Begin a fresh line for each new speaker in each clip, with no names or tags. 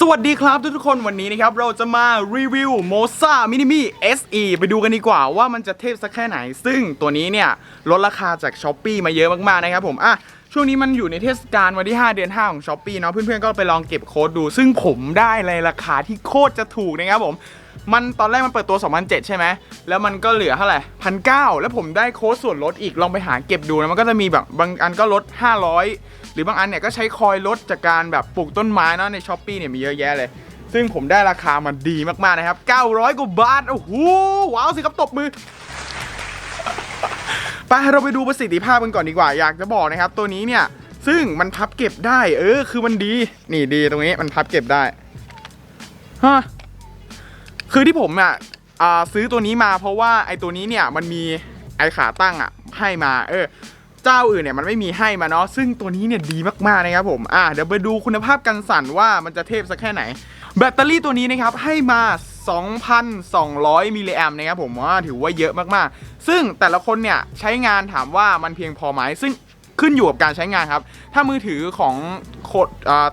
สวัสดีครับทุกทุกคนวันนี้นะครับ เราจะมารีวิว Moza Mini Me SE ไปดูกันดีกว่าว่ามันจะเทพสักแค่ไหน ซึ่งตัวนี้เนี่ย ลดราคาจากช้อปปีมาเยอะมากๆนะครับผมอะ ช่วงนี้มันอยู่ในเทศกาลวันที่ 5 เดือน 5 ของ s h อ p e e เนาะเพื่อนๆก็ไปลองเก็บโค้ดดู ซึ่งผมได้ในราคาที่โคตรจะถูกนะครับผม มันตอนแรกมันเปิดตัว 2007 ใช่ไหม แล้วมันก็เหลือเท่าไหร่พันเแล้วผมได้โค้ดส่วนลดอีกลองไปหาเก็บดูนะมันก็จะมีแบบบางอันก็ลด 500 หรือบางอันเนี่ยก็ใช้คอยลดจากการแบบปลูกต้นไม้เนาะในช้อปปีเนี่ยมีเยอะแยะเลยซึ่งผมได้ราคามันดีมากๆนะครับ 900 กว่าบาท โอ้โห ว้าวสิครับ ตบมือ ไปเราไปดูประสิทธิภาพกันก่อนดีกว่า อยากจะบอกนะครับ ตัวนี้เนี่ย ซึ่งมันพับเก็บได้ เออ คือมันดี นี่ดีตรงนี้มันพับเก็บได้ ฮะ คือที่ผมอะอ่าซื้อตัวนี้มาเพราะว่าไอ้ตัวนี้เนี่ยมันมีไอขาตั้งอะให้มา เออ เจ้าอื่นเนี่ยมันไม่มีให้มาเนาะ ซึ่งตัวนี้เนี่ยดีมากๆนะครับผม อะเดี๋ยวไปดูคุณภาพกันสั่นว่ามันจะเทพสักแค่ไหน แบตเตอรี่ตัวนี้นะครับให้มา 2,200 มิลลิแอมป์นะครับผมว่าถือว่าเยอะมากๆ ซึ่งแต่ละคนเนี่ยใช้งานถามว่ามันเพียงพอไหมซึ่งขึ้นอยู่กับการใช้งานครับ ถ้ามือถือของ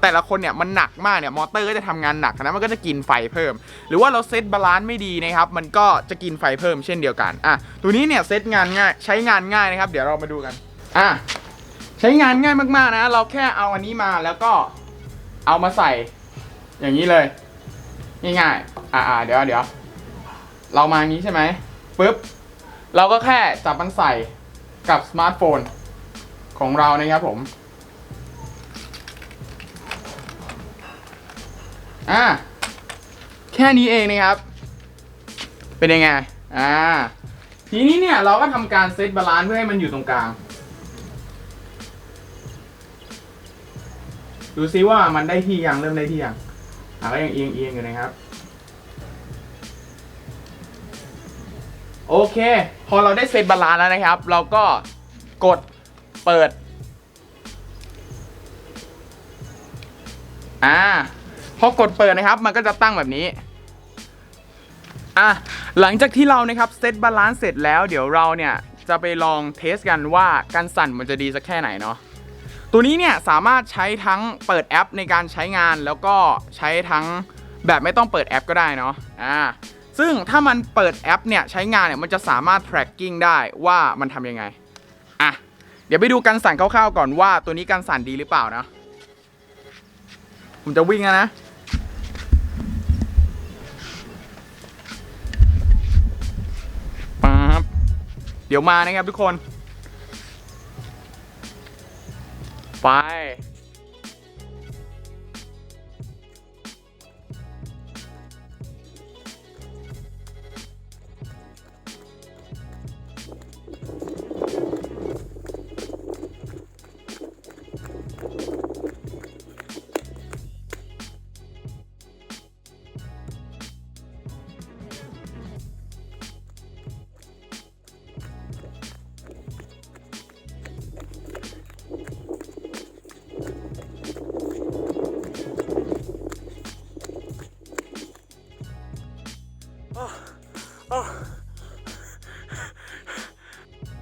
แต่ละคนเนี่ยมันหนักมากเนี่ยมอเตอร์ก็จะทำงานหนักนะมันก็จะกินไฟเพิ่ม หรือว่าเราเซตบาลานซ์ไม่ดีนะครับ มันก็จะกินไฟเพิ่มเช่นเดียวกันอะตัวนี้เนี่ยเซตงานง่ายใช้งานง่ายนะครับ เดี๋ยวเรามาดูกันอะใช้งานง่ายมากๆนะ เราแค่เอาอันนี้มาแล้วก็เอามาใส่อย่างนี้เลย ง่ายๆ อ่าเดี๋ยวเดี๋ยวเรามาอย่างนี้ใช่ไหมปุ๊บเราก็แค่จับมันใส่กับสมาร์ทโฟนของเรานะครับผมอ่าแค่นี้เองนะครับ เป็นยังไงอ่าทีนี้เนี่ยเราก็ทำการเซตบาลานซ์เพื่อให้มันอยู่ตรงกลาง ดูซิว่ามันได้ที่ยังเริ่มได้ที่ยังอะก็ยังเอียงเอียงอยู่นะครับ โอเค พอเราได้เซตบาลานแล้วนะครับ เราก็กดเปิด อ่า พอกดเปิดนะครับ มันก็จะตั้งแบบนี้ อะ หลังจากที่เรานะครับเซตบาลานซ์เสร็จแล้ว เดี๋ยวเราเนี่ยจะไปลองเทสกันว่าการสั่นมันจะดีสักแค่ไหนเนาะ ตัวนี้เนี่ยสามารถใช้ทั้งเปิดแอปในการใช้งานแล้วก็ใช้ทั้งแบบไม่ต้องเปิดแอปก็ได้เนาะ อ่า ซึ่งถ้ามันเปิดแอปเนี่ยใช้งานเนี่ยมันจะสามารถ tracking ได้ว่ามันทำยังไง อะ เดี๋ยวไปดูการสั่นคร่าวๆก่อนว่าตัวนี้การสั่นดีหรือเปล่านะ ผมจะวิ่งแล้วนะปั๊บเดี๋ยวมานะครับทุกคน ไป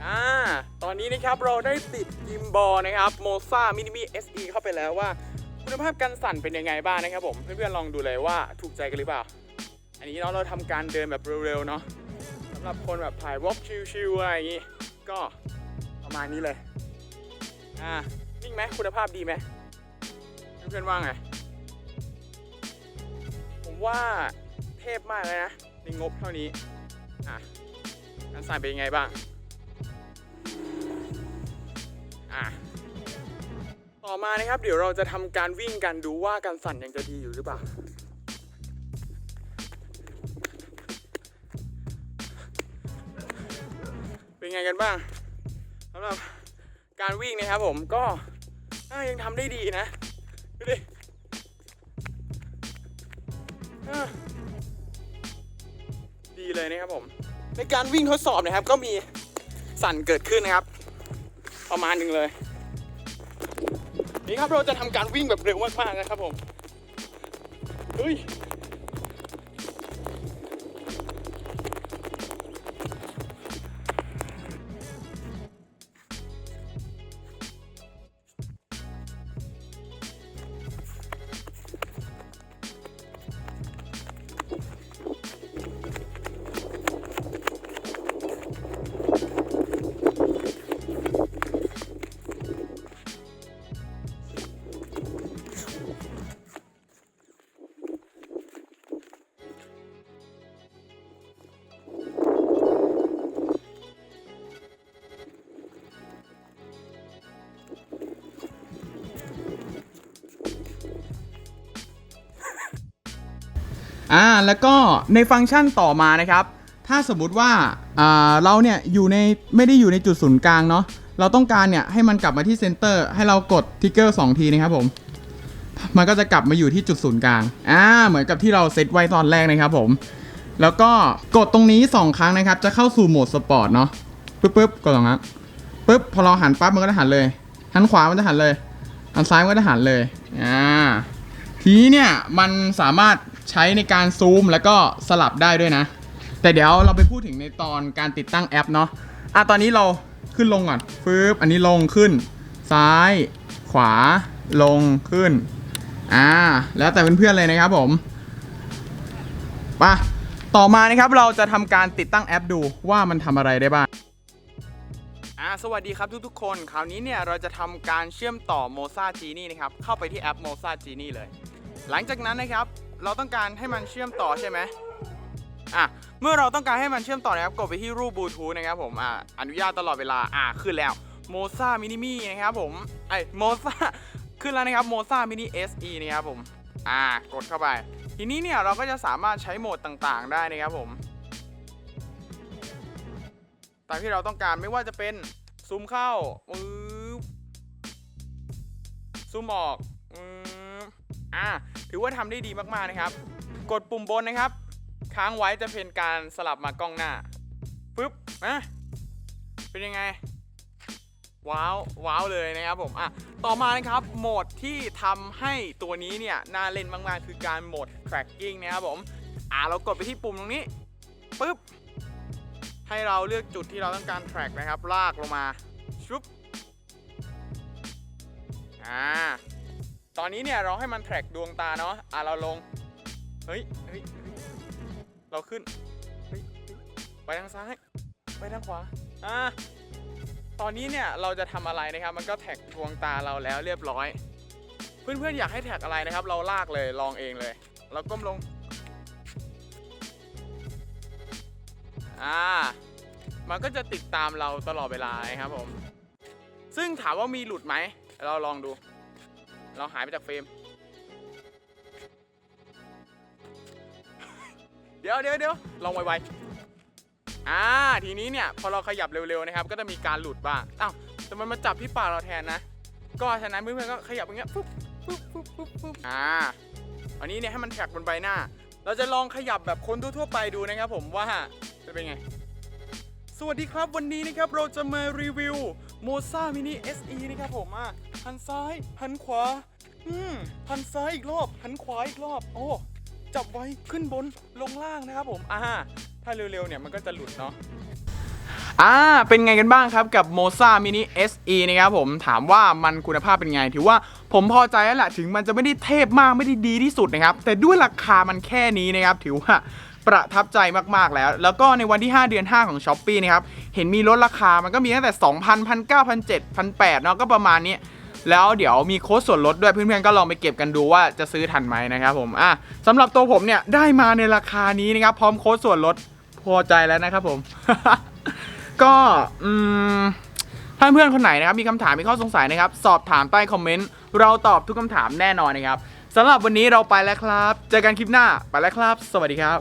อ่า ตอนนี้นะครับเราได้ติดกิมบอลนะครับโมซามินิมิ SE เข้าไปแล้วว่า คุณภาพการสั่นเป็นยังไงบ้างนะครับผม เพื่อนๆลองดูเลยว่าถูกใจกันหรือเปล่า อันนี้เนาะเราทำการเดินแบบเร็วๆเนาะสำหรับคนแบบถ่ายวอล์กชิลๆอะไรอย่างงี้ ก็ประมาณนี้เลย อ่า นิ่งไหมคุณภาพดีไหมเพื่อนๆว่าไง ผมว่าเทพมากเลยนะในงบเท่านี้ การสั่นเป็นยังไงบ้าง อะ ต่อมานะครับ เดี๋ยวเราจะทำการวิ่งกันดูว่าการสั่นยังจะดีอยู่หรือเปล่าเป็นไงกันบ้างสำหรับการวิ่งนะครับผมก็ยังทำได้ดีนะ ดูดิดีเลยนะครับผม ในการวิ่งทดสอบนะครับ ก็มีสั่นเกิดขึ้นนะครับ ประมาณหนึ่งเลย นี่ครับเราจะทำการวิ่งแบบเร็วมากๆนะครับผมเฮ้ย อ่าแล้วก็ในฟังก์ชันต่อมานะครับ ถ้าสมมุติว่าอ่าเราเนี่ยอยู่ในไม่ได้อยู่ในจุดศูนย์กลางเนาะเราต้องการเนี่ยให้มันกลับมาที่เซนเตอร์ให้เรากดทิกเกอร์2ทีนะครับผมมันก็จะกลับมาอยู่ที่จุดศูนย์กลางอ่าเหมือนกับที่เราเซตไว้ตอนแรกนะครับผมแล้วก็กดตรงนี้ 2 ครั้งนะครับ จะเข้าสู่โหมดสปอร์ตเนาะปึ๊บปึ๊บกดตรงนั้นปึ๊บพอเราหันปั๊บมันก็จะหันเลยหันขวามันจะหันเลยหันซ้ายมันก็จะหันเลยอ่าทีนี้เนี่ยมันสามารถ ใช้ในการซูมแล้วก็สลับได้ด้วยนะ แต่เดี๋ยวเราไปพูดถึงในตอนการติดตั้งแอปเนาะอะตอนนี้เราขึ้นลงก่อนปึ๊บอันนี้ลงขึ้น ซ้าย ขวาลงขึ้นอ่าแล้วแต่เพื่อนๆเลยนะครับผมไปะต่อมานะครับเราจะทำการติดตั้งแอปดูว่ามันทำอะไรได้บ้างอ่าสวัสดีครับทุกๆคน คราวนี้เนี่ยเราจะทำการเชื่อมต่อ Moza Genie นะครับ เข้าไปที่แอป Moza Genie เลย หลังจากนั้นนะครับ เราต้องการให้มันเชื่อมต่อใช่ไหมอะเมื่อเราต้องการให้มันเชื่อมต่อนะครับกดไปที่รูปบลูทูธนะครับผมอ่าอนุญาตตลอดเวลาอ่าขึ้นแล้ว Moza Mini Me นะครับผมไอ้ Moza ขึ้นแล้วนะครับ Moza Mini SE นะครับผมอ่ากดเข้าไป ทีนี้เนี่ยเราก็จะสามารถใช้โหมดต่างๆ ได้นะครับผมตามที่เราต้องการไม่ว่าจะเป็นซูมเข้ามือซูมออกอื อ่าถือว่าทำได้ดีมากๆนะครับ กดปุ่มบนนะครับ ค้างไว้จะเป็นการสลับมากล้องหน้าปึ๊บนะเป็นยังไง ว้าวว้าวเลยนะครับผมอะต่อมานะครับโหมดที่ทำให้ตัวนี้เนี่ยน่าเล่นมากๆ คือการโหมด tracking นะครับผมอะเรากดไปที่ปุ่มตรงนี้ปึ๊บให้เราเลือกจุดที่เราต้องการ track นะครับ ลากลงมาชุบอ่า ตอนนี้เนี่ยเราให้มัน track ดวงตาเนาะอะเราลง เฮ้ยเฮ้ยเราขึ้นเฮ้ยไปทางซ้าย ไปทางขวา อ่าตอนนี้เนี่ยเราจะทำอะไรนะครับ มันก็แท็กดวงตาเราแล้วเรียบร้อย เพื่อนๆอยากให้แท็กอะไรนะครับ เราลากเลยลองเองเลย เราก้มลง อ่า มันก็จะติดตามเราตลอดเวลานะครับผม ซึ่งถามว่ามีหลุดไหม เราลองดู เราหายไปจากเฟรม เดี๋ยวเดี๋ยวเดี๋ยวลองไวๆอ่า ทีนี้เนี่ย พอเราขยับเร็วๆนะครับ ก็จะมีการหลุดบ้างอ้าวแต่มันมาจับที่ปากเราแทนนะ ก็ฉะนั้นเพื่อนๆก็ขยับอย่างเงี้ยปุ๊บปุ๊บปุ๊บปุ๊บปุ๊บอ่า อันนี้เนี่ยให้มันแท็กบนใบหน้า เราจะลองขยับแบบคนทั่วๆไปดูนะครับผมว่าจะเป็นไง สวัสดีครับวันนี้นะครับเราจะมารีวิว Moza Mini SE นะครับผมอะหันซ้ายหันขวา อืมหันซ้ายอีกรอบหันขวาอีกรอบ โอ้ จับไว้ขึ้นบนลงล่างนะครับผม อ่า ถ้าเร็วๆเนี่ยมันก็จะหลุดเนาะอ่า เป็นไงกันบ้างครับกับ Moza Mini SE นะครับผมถามว่ามันคุณภาพเป็นไง ถือว่าผมพอใจแล้วแหละถึงมันจะไม่ได้เทพมากไม่ได้ดีที่สุดนะครับ แต่ด้วยราคามันแค่นี้นะครับ ถือว่า ประทับใจมากๆแล้ว แล้วก็ในวันที่ 5 เดือน 5 ของ s h อ p e e นะครับ เห็นมีลดราคามันก็มีตั้งแต่ 2,000 1,900 1,700 1,800เนาะก็ประมาณนี้แล้วเดี๋ยวมีโค้ดส่วนลดด้วยเพื่อนๆก็ลองไปเก็บกันดูว่าจะซื้อทันไหมนะครับผมอะสำหรับตัวผมเนี่ยได้มาในราคานี้นะครับพร้อมโค้ดส่วนลดพอใจแล้วนะครับผม ก็อืมถ้าเพื่อนคนไหนนะครับมีคำถามมีข้อสงสัยนะครับสอบถามใต้คอมเมนต์เราตอบทุกคำถามแน่นอนนะครับสำหรับวันนี้เราไปแล้วครับ เจอกันคลิปหน้าไปแล้วครับ สวัสดีครับ